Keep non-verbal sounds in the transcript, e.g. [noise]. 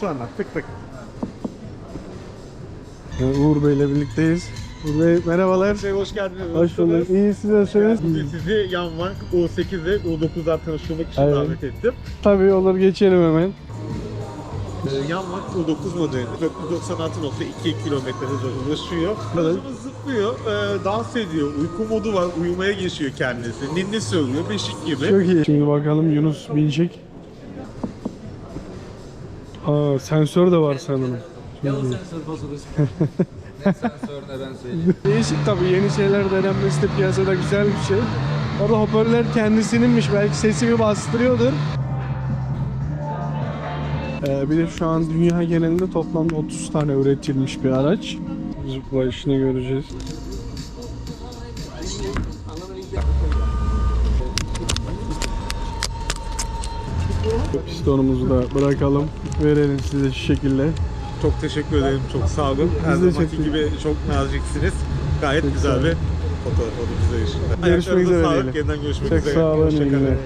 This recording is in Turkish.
Şu anda tık tık. Uğur Bey ile birlikteyiz. Uğur Bey merhabalar. Şey, hoş geldiniz. Hoş bulduk. İyi siz nasılsınız? Bugün sizi Yanvank U8 ve U9'dan tanıştırmak için Evet. davet ettim. Tabii olur geçelim hemen. Ee, Yanvank U9 modeli 496.2 km hıza ulaşıyor. Evet. Aracımız zıplıyor, e, dans ediyor, uyku modu var, uyumaya geçiyor kendisi. Ninni söylüyor, beşik gibi. Çok iyi. Şimdi bakalım Yunus binecek. Aa sensör de var sanırım. Ya o sensör bozulur. [laughs] ne sensör ne ben söyleyeyim. Değişik tabii yeni şeyler denenmesi de piyasada güzel bir şey. Tabii hoparlör kendisininmiş belki sesi bir bastırıyordur. Ee, bir de şu an dünya genelinde toplamda 30 tane üretilmiş bir araç. Zıplayışını göreceğiz. Pistonumuzu da bırakalım. Verelim size şu şekilde. Çok teşekkür ederim, çok sağ olun. Her Biz de zamanki çok- gibi çok naziksiniz. Gayet Çok güzel sağ bir olun. fotoğraf oldu bize için. Görüşmek Ayaklarınıza üzere sağlık, diyelim. Yeniden görüşmek Çok üzere. sağ olun. iyi Hoşça kalın. günler.